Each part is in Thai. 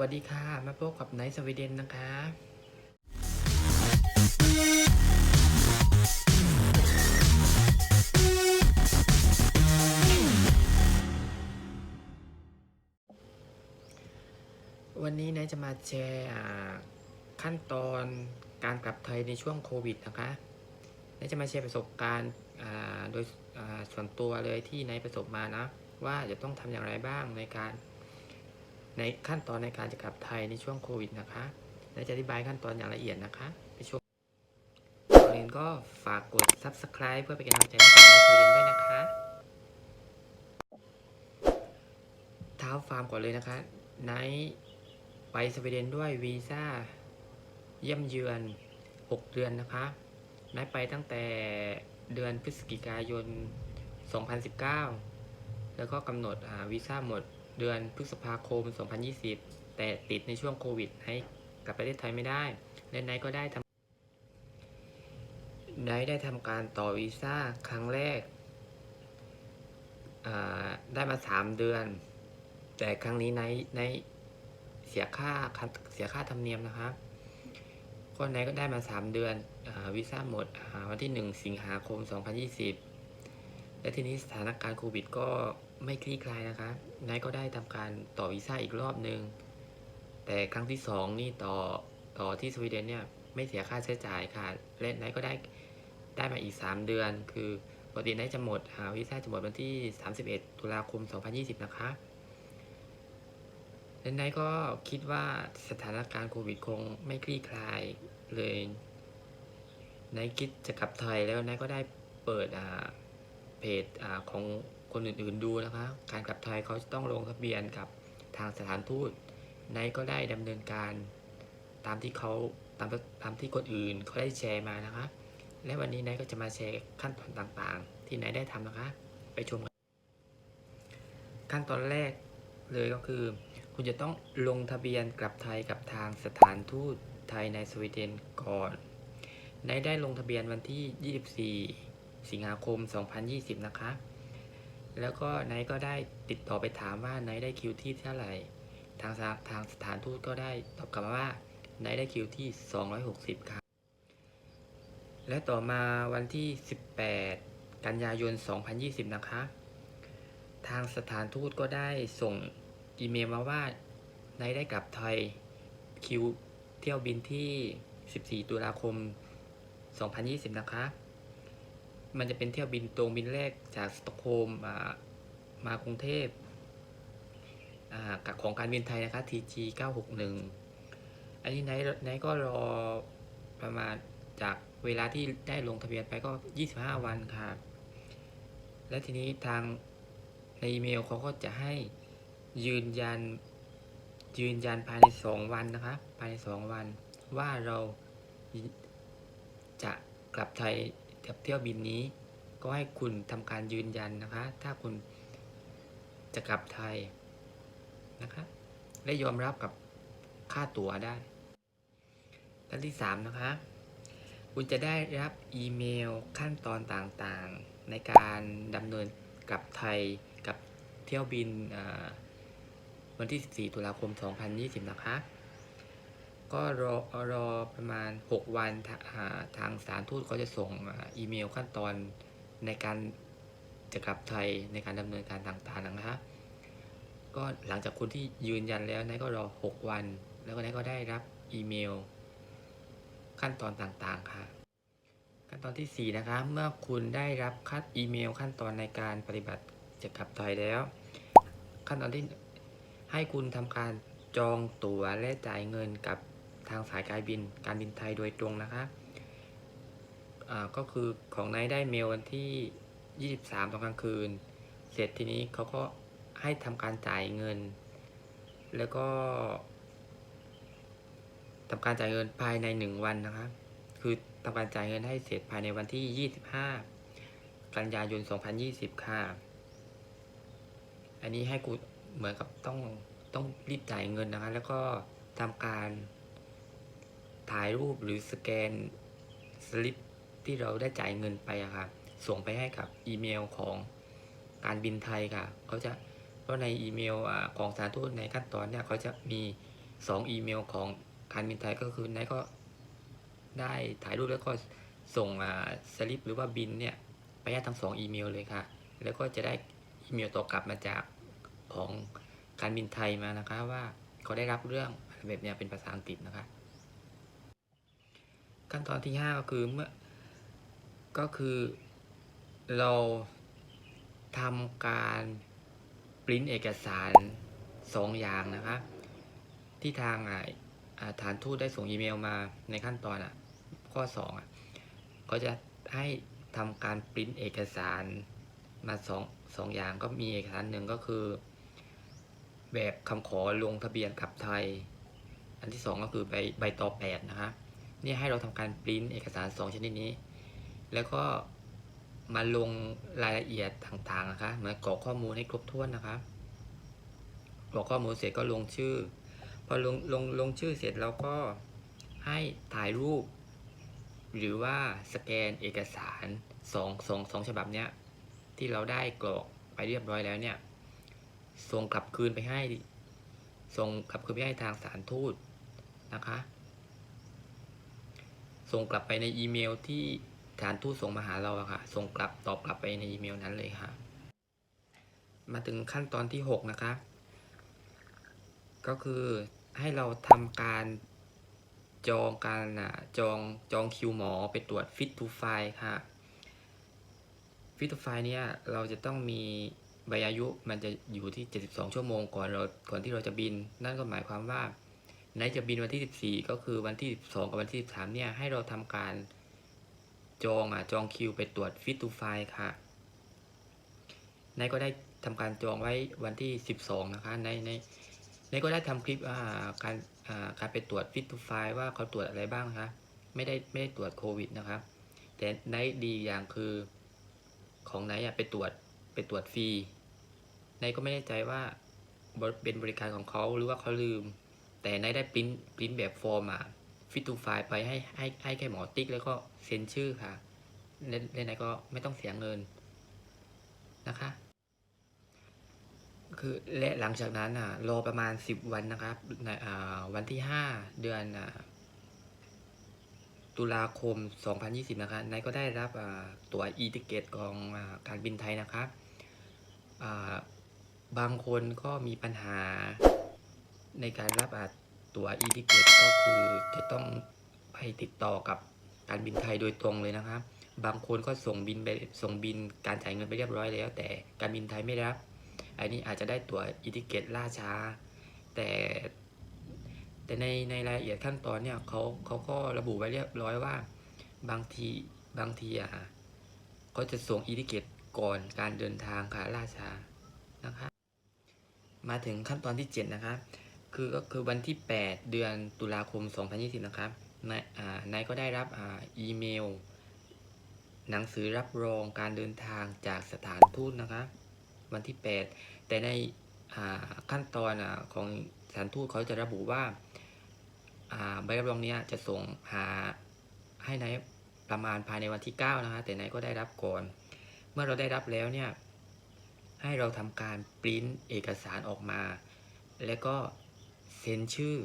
วัสดีค่ะ มาพบกับไนท์สวีเดนนะคะ วันนี้ไนท์จะมาแชร์ขั้นตอนการกลับไทยในช่วงโควิดนะคะไนท์จะมาแชร์ประสบการณ์โดยส่วนตัวเลยที่ไนท์ประสบมานะ ว่าจะต้องทำอย่างไรบ้างในการ ในขั้นตอนในการจะกลับไทยในช่วงโควิดนะคะ และจะอธิบายขั้นตอนอย่างละเอียดนะคะไปชมก่อนอื่นก็ฝากกด subscribe เพื่อเป็นกำลังใจให้กับนักเรียนด้วยนะคะ เท้าฟาร์มก่อนเลยนะคะไนไปสวีเดนด้วยวีซ่าเยี่ยมเยือน 6 เดือนนะคะไนท์ไปตั้งแต่เดือนพฤศจิกายน 2019 แล้วก็กำหนดวีซ่าหมด เดือนพฤษภาคม 2020 แต่ติดในช่วงโควิด ให้กลับประเทศไทยไม่ได้และไนก็ได้ทำไนได้ทำการต่อวีซ่าครั้งแรก ได้มา 3 เดือน แต่ครั้งนี้ไนท์ไนเสียค่าเสียค่าธรรมเนียมนะครับก็ไนก็ได้มา 3 เดือนอวีซ่าหมดวันที่ 1 สิงหาคม 2020 และทีนี้สถานการณ์โควิดก็ ไม่คลี่คลายนะคะนายก็ได้ทำการต่อวีซ่าอีกรอบหนึ่งแต่ครั้งที่สองนี่ต่อต่อที่สวีเดนเนี่ยไม่เสียค่าใช้จ่ายค่ะและนายก็ได้ได้มาอีก 3 เดือน คือปกตินายจะหมดหาวีซ่าจะหมดวันที่ 31 ตุลาคม 2020 นะคะและนายก็คิดว่าสถานการณ์โควิดคงไม่คลี่คลายเลยนายคิดจะกลับไทยแล้วนายก็ได้เปิดอ่าเพจอาของ คนอื่นๆดูนะคะ การกลับไทยเขาจะต้องลงทะเบียนกับทางสถานทูตไนก็ได้ดำเนินการตามที่เขาตามตามที่คนอื่นเขาได้แชร์มานะคะ และวันนี้ไนก็จะมาแชร์ขั้นตอนต่างๆ ที่ไนได้ทำนะคะ ไปชมกันขั้นตอนแรกเลยก็คือ คุณจะต้องลงทะเบียนกลับไทยกับทางสถานทูตไทยในสวีเดนก่อนไนได้ลงทะเบียนวันที่ 24 สิงหาคม 2020 นะคะ แล้วก็ไนท์ก็ได้ติดต่อไปถามว่าไนท์ได้คิวที่เท่าไหร่ ทางสถาทางสถานทูตก็ได้ตอบกลับมาว่าไนท์ได้คิวที่ 260ค่ะและต่อมาวันที่ 18 กันยายน 2020 นะคะ ทางสถานทูตก็ได้ส่งอีเมลมาว่าไนท์ได้กลับไทยคิวเที่ยวบินที่ 14 ตุลาคม 2020 นะคะ มันจะเป็นเที่ยวบินตรงบินแรกจากสตอกโฮล์มมามากรุงเทพอ่ากับของการบินไทยนะคะ TG 961 อันนี้ไนไนก็รอประมาณจากเวลาที่ได้ลงทะเบียนไปก็ 25 วันค่ะ และทีนี้ทางในอีเมลเขาก็จะให้ยืนยันยืนยันภายใน 2 วันนะคะ ภายใน 2 วันว่าเราจะกลับไทย กับเที่ยวบินนี้ ก็ให้คุณทำการยืนยันนะคะ ถ้าคุณจะกลับไทยนะคะ และยอมรับกับค่าตั๋วได้และที่สามนะคะ คุณจะได้รับอีเมลขั้นตอนต่างๆ ในการดำเนินกลับไทยกับเที่ยวบินวันที่ 14 ตุลาคม 2020 นะคะ ก็รอรอประมาณ 6 วันทาทางสารทูตเขาจะส่งอีเมลขั้นตอนในการจะกลับไทยในการดำเนินการต่างๆนะคะก็หลังจากคุณที่ยืนยันแล้วนายก็รอ 6 วัน แล้วก็นายก็ได้รับอีเมล ขั้นตอนต่างๆค่ะ ขั้นตอนที่ 4 นะคะ เมื่อคุณได้รับคัดอีเมล ขั้นตอนในการปฏิบัติจะกลับไทยแล้ว ขั้นตอนที่ให้คุณทำการจองตั๋วและจ่ายเงินกับ ทางสายการบินการบินไทยโดยตรงนะคะก็คือของนายได้เมลวันที่ 23 ตอนกลางคืน เสร็จทีนี้เขาก็ให้ทำการจ่ายเงิน แล้วก็ทำการจ่ายเงินภายใน 1 วันนะคะคือทำการจ่ายเงินให้เสร็จภายในวันที่ 25 กันยายน 2020 ค่ะ อันนี้ให้กูเหมือนกับต้องต้องรีบจ่ายเงินนะคะ แล้วก็ทำการ ถ่ายรูปหรือสแกนสลิปที่เราได้จ่ายเงินไปอะค่ะ ส่งไปให้กับอีเมลของการบินไทยค่ะเขาจะเพราะในอีเมลอของสถานทูตในขั้นตอนเนี่ยเขาจะมีสองอีเมลของการบินไทยก็คือนายก็ได้ถ่ายรูปแล้วก็ส่งสลิปหรือว่าบินเนี่ยไปให้ทั้งสองอีเมลเลยค่ะ แล้วก็จะได้อีเมลตอบกลับมาจากของการบินไทยมานะคะว่าเขาได้รับเรื่องแบบเนี้ยเป็นภาษาอังกฤษนะคะ ขั้นตอนที่5ก็คือเมื่อก็คือเราทำการปริ้นเอกสารสองอย่างนะคะที่ทางฐานทูตได้ส่งอีเมลมาในขั้นตอนอะข้อ2อะก็จะให้ทำการปริ้นเอกสารมาสองสองอย่างก็มีเอกสารหนึ่งก็คือ แบบคำขอลงทะเบียนกับไทย อันที่สองก็คือใบใบต่อแปดนะคะเนี่ให้เราทำการปริ้นเอกสารสองชนิดนี้ แล้วก็มาลงรายละเอียดต่างๆนะคะเหมือนกรอกข้อมูลให้ครบถ้วนนะคะกรอกข้อมูลเสร็จก็ลงชื่อ พอลงลงลงชื่อเสร็จเราก็ให้ถ่ายรูป หรือว่าสแกนเอกสารสองสองสองฉบับเนี้ยที่เราได้กรอกไปเรียบร้อยแล้วเนี่ยส่งกลับคืนไปให้ส่งกลับคืนไปให้ทางสารทูตนะคะ ส่งกลับไปในอีเมลที่สถารทูตส่งมาหาเราอะค่ะ ส่งกลับตอบกลับไปในอีเมลนั้นเลยค่ะ มาถึงขั้นตอนที่ 6 นะคะ ก็คือให้เราทำการจองการอะจองจองคิวหมอไปตรวจ Fit to Fly ค่ะ Fit to Fly เนี่ยเราจะต้องมีใบอายุมันจะอยู่ที่ 72 ชั่วโมงก่อนเราก่อนที่เราจะบิน นั่นก็หมายความว่า ไหนจะบินวันที่ 14 ก็คือวันที่ 12 กับวันที่ 13 เนี่ย ให้เราทำการจองอะจองคิวไปตรวจ Fit to Fly ค่ะ นายก็ได้ทำการจองไว้วันที่ 12 นะคะ ในในในก็ได้ทำคลิปอ่าการอ่าการไปตรวจ Fit to Fly ว่าเขาตรวจอะไรบ้างนะคะ ไม่ได้ไม่ได้ตรวจโควิดนะครับ แต่ไนดีอย่างคือของไนอะไปตรวจไปตรวจฟรีนก็ไม่แน่ใจว่าเป็นบริการของเขาหรือว่าเขาลืม แต่ไนท์ได้ปริ้นปริ้นแบบฟอร์มอะฟิตทูไฟล์ไปให้ให้ให้แค่หมอติ๊กแล้วก็เซ็นชื่อค่ะในในไหนก็ไม่ต้องเสียเงินนะคะ คือและหลังจากนั้นอะรอประมาณ 10 วันนะครับในอ่าวันที่ 5 เดือนอ่าตุลาคม 2020 นะคะนายก็ได้รับอ่าตั๋ว e-ticket ของอ่าการบินไทยนะครับอ่าบางคนก็มีปัญหา ในการรับอาตั๋ว e-ticket ก็คือจะต้องไปติดต่อกับการบินไทยโดยตรงเลยนะครับ บางคนก็ส่งบินไปส่งบินการจ่ายเงินไปเรียบร้อยแล้ว แต่การบินไทยไม่รับ อันนี้อาจจะได้ตั๋วอิติเกตล่าช้า แต่แต่ในในรายละเอียดขั้นตอนเนี่ยเขาเขาก็ระบุไว้เรียบร้อยว่าบางทีบางทีอะเขาจะส่งอิติเกตก่อนการเดินทางค่ะล่าช้านะคะมาถึงขั้นตอนที่ 7 นะครับ คือก็คือวันที่ 8 เดือนตุลาคม 2020 นะครับนายนายก็ได้รับอีเมล หนังสือรับรองการเดินทางจากสถานทูตนะครับวันที่ 8 แต่ในขั้นตอนอของสถานทูตเขาจะระบุว่าใบรับรองนี้จะส่งหาให้ในประมาณภายในวันที่ 9 นะคะแต่ไหนก็ได้รับก่อน เมื่อเราได้รับแล้วเนี่ยให้เราทำการปริ้นเอกสารออกมา แล้วก็ ซ็นชื่อ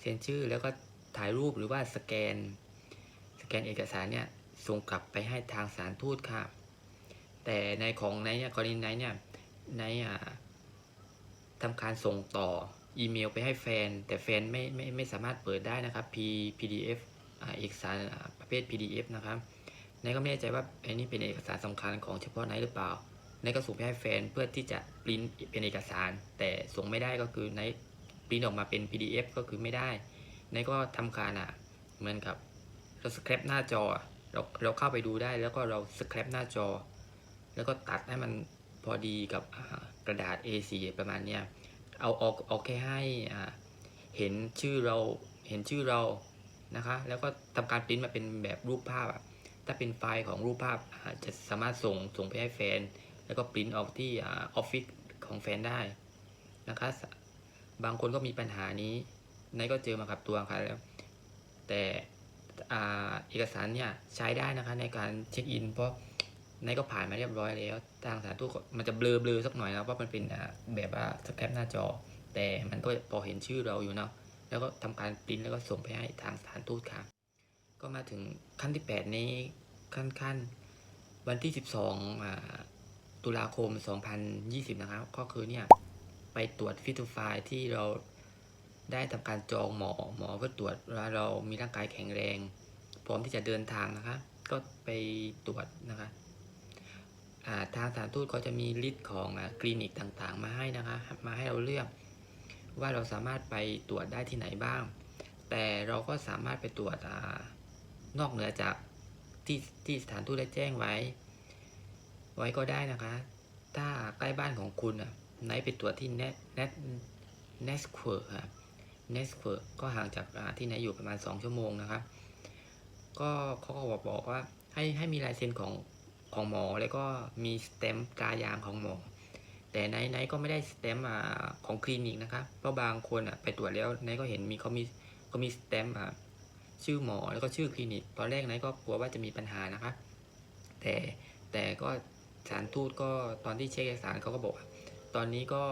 เซ็นชื่อแล้วก็ถ่ายรูปหรือว่าสแกน สแกนเอกสารเนี่ยส่งกลับไปให้ทางสารทูตค่ะ แต่ในของในเนี่ยกรณีในเนี่ยในอ่าทำการส่งต่ออีเมลไปให้แฟน แต่แฟนไม่ไม่ไม่สามารถเปิดได้นะครับ P PDF เอกสารประเภท PDF นะครับในก็ไม่แน่ใจว่าไอ้นี่เป็นเอกสารสำคัญของเฉพาะไหนหรือเปล่าในก็ส่งไปให้แฟนเพื่อที่จะปริ้นเป็นเอกสาร แต่ส่งไม่ได้ก็คือใน ปริ้นออกมาเป็น PDF ก็คือไม่ได้ในก็ทำการอะเหมือนกับเราสครับหน้าจอเราเราเข้าไปดูได้แล้วก็เราสครับหน้าจอ แล้วก็ตัดให้มันพอดีกับกระดาษ A4 ประมาณเนี้ยเอาเอาเอาแค่ให้เห็นชื่อเราเห็นชื่อเรานะคะ แล้วก็ทำการปริ้นมาเป็นแบบรูปภาพอะถ้าเป็นไฟล์ของรูปภาพจะสามารถส่งส่งไปให้แฟน แล้วก็ปริ้นออกที่ออฟฟิศของแฟนได้นะคะ บางคนก็มีปัญหานี้นายก็เจอมากับตัวค่ะแล้ว แต่อ่าเอกสารเนี่ยใช้ได้นะคะในการเช็คอิน เพราะนายก็ผ่านมาเรียบร้อยแล้วทางสถานทูตมันจะเบลอๆสักหน่อยนะเพราะมันเป็นแบบว่าสแคปหน้าจอ แต่มันก็พอเห็นชื่อเราอยู่เนาะแล้วก็ทำการปริ้นแล้วก็ส่งไปให้ทางสถานทูตค่ะก็มาถึงขั้นที่ 8 นี้ขั้นขั้นวันที่ 12อ่าตุลาคม 2020 นะครับ ก็คือเนี่ย ไปตรวจฟิตูไฟที่เราได้ทำการจองหมอหมอเพื่อตรวจว่าเรามีร่างกายแข็งแรง พร้อมที่จะเดินทางนะคะ ก็ไปตรวจนะคะทางสถานทูตก็จะมีลิสต์ของอคลินิกต่างๆ มาให้นะคะ มาให้เราเลือกว่าเราสามารถไปตรวจได้ที่ไหนบ้าง แต่เราก็สามารถไปตรวจอนอกเหนือจากที่ที่สถานทูตได้แจ้งไว้ ไว้ก็ได้นะคะ ถ้าใกล้บ้านของคุณอะ ไหนไปตรวจที่เนสเนสเนสเควร์ครับเนสเควร์ก็ห่างจากที่ไหนอยู่ประมาณ 2 ชั่วโมงนะครับ ก็เขาก็บอกบอกว่าให้ให้มีลายเซ็นของของหมอแล้วก็มีสเต็มป์ตายางของหมอ แต่ไนท์ไนท์ก็ไม่ได้สเต็มป์อ่าของคลินิกนะครับเพราะบางคนอะไปตรวจแล้วไนท์ก็เห็นมีเขามีเขามีสเต็มป์อ่าชื่อหมอแล้วก็ชื่อคลินิกตอนแรกไนท์ก็กลัวว่าจะมีปัญหานะครับ แต่แต่ก็สารทูตก็ตอนที่เช็คเอกสารเขาก็บอก ตอนนี้ก็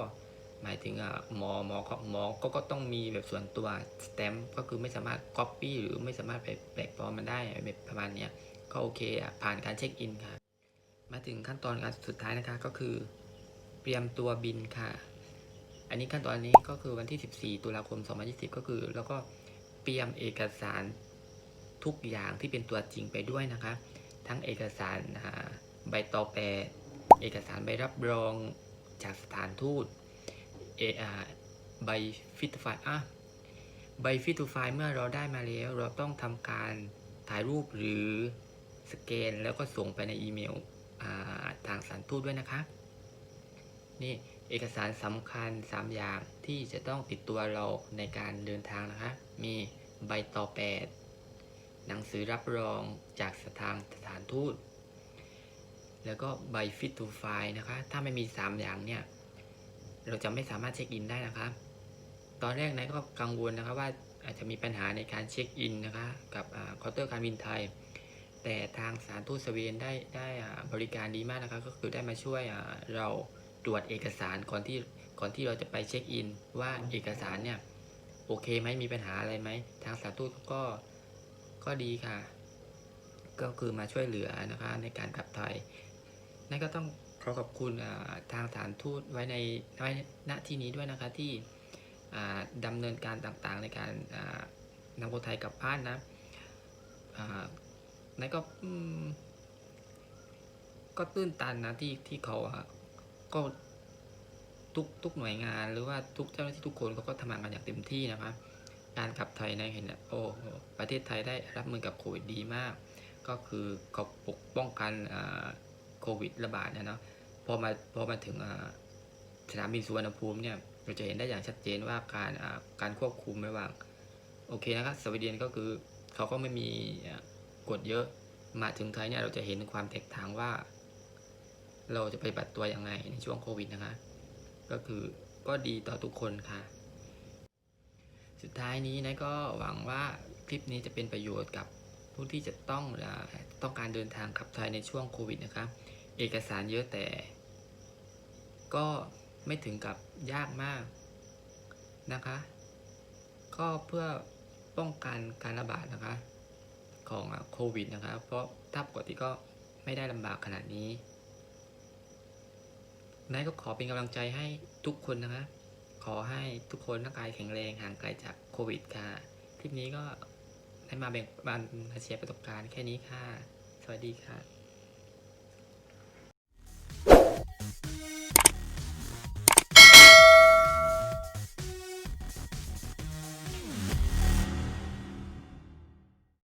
หมายถึงอ่าหมอหมอเขาหมอก็ก็ต้องมีแบบส่วนตัวสเต็มป์ก็คือไม่สามารถก๊อปปี้หรือไม่สามารถไปแปลกปลอมมันได้แบบประมาณเนี้ยก็โอเคอะผ่านการเช็คอินค่ะ มาถึงขั้นตอนการสุดท้ายนะคะก็คือ เตรียมตัวบินค่ะ อันนี้ขั้นตอนนี้ก็คือวันที่ 14 ตุลาคม 2020 ก็คือ แล้วก็เตรียมเอกสารทุกอย่างที่เป็นตัวจริงไปด้วยนะคะ ทั้งเอกสารใบตอแปรเอกสารใบรับรอง จากสถานทูตเออาใบฟิตไฟอะใบฟิตไฟเมื่อเราได้มาแล้ว เราต้องทำการถ่ายรูปหรือสแกนแล้วก็ส่งไปในอีเมลทางสถานทูตด้วยนะคะ นี่เอกสารสำคัญ 3 อย่างที่จะต้องติดตัวเราในการเดินทางนะคะ มีใบต่อแปดหนังสือรับรองจากสถานสถานทูต แล้วก็ใบฟิต to ไฟนะคะ ถ้าไม่มี 3 อย่างเนี่ย เราจะไม่สามารถเช็คอินได้นะคะ ตอนแรกนายก็กังวลนะคะว่าอาจจะมีปัญหาในการเช็คอินนะคะกับเคาน์เตอร์การบินไทย แต่ทางสานทูตสวีเดนได้ได้บริการดีมากนะคะก็คือได้มาช่วยเราตรวจเอกสารก่อนที่ก่อนที่เราจะไปเช็คอิน ว่าเอกสารเนี่ยโอเคไหมมีปัญหาอะไรไหมทางสานทูตก็ก็ดีค่ะ ก็คือมาช่วยเหลือนะคะในการกลับไทย นั่นก็ต้องขอขอบคุณทางสถานทูตไว้ในไว้ณที่นี้ด้วยนะคะที่อ่าดำเนินการต่างๆในการอ่านำคนไทยกลับบ้านนะอ่านั่นก็ก็ตื้นตันนะที่ที่เขาก็ทุกทุกหน่วยงานหรือว่าทุกเจ้าหน้าที่ทุกคนเขาก็ทำงานกันอย่างเต็มที่นะครับการขับไทยในเห็นโอ้ประเทศไทยได้รับมือกับโควิดดีมาก ก็คือเขาปกป้องกันอ่า โควิดระบาดเนี่ยเนาะพอมาพอมาถึงสนามบินสุวรรณภูมิเนี่ยเราจะเห็นได้อย่างชัดเจนว่าการการควบคุมระหว่างโอเคนะครับสวีเดนก็คือเขาก็ไม่มีกดเยอะมาถึงไทยเนี่ยเราจะเห็นความแตกต่างว่า เราจะไปฏิบัติตัวยังไงในช่วงโควิดนะคะ ก็คือก็ดีต่อทุกคนค่ะ สุดท้ายนี้นะก็หวังว่าคลิปนี้จะเป็นประโยชน์กับผู้ที่จะต้องต้องการเดินทางกลับไทยในช่วงโควิดนะคะ เอกสารเยอะแต่ ก็ไม่ถึงกับยากมากนะคะ ก็เพื่อป้องกันการระบาดนะคะ ของโควิดนะครับเพราะถ้าปกติก็ไม่ได้ลำบากขนาดนี้นายก็ขอเป็นกำลังใจให้ทุกคนนะคะ ขอให้ทุกคนร่างกายแข็งแรงห่างไกลจากโควิดค่ะ คลิปนี้ก็ได้มาแบ่งปันมาแชร์ประสบการณ์แค่นี้ค่ะ สวัสดีค่ะ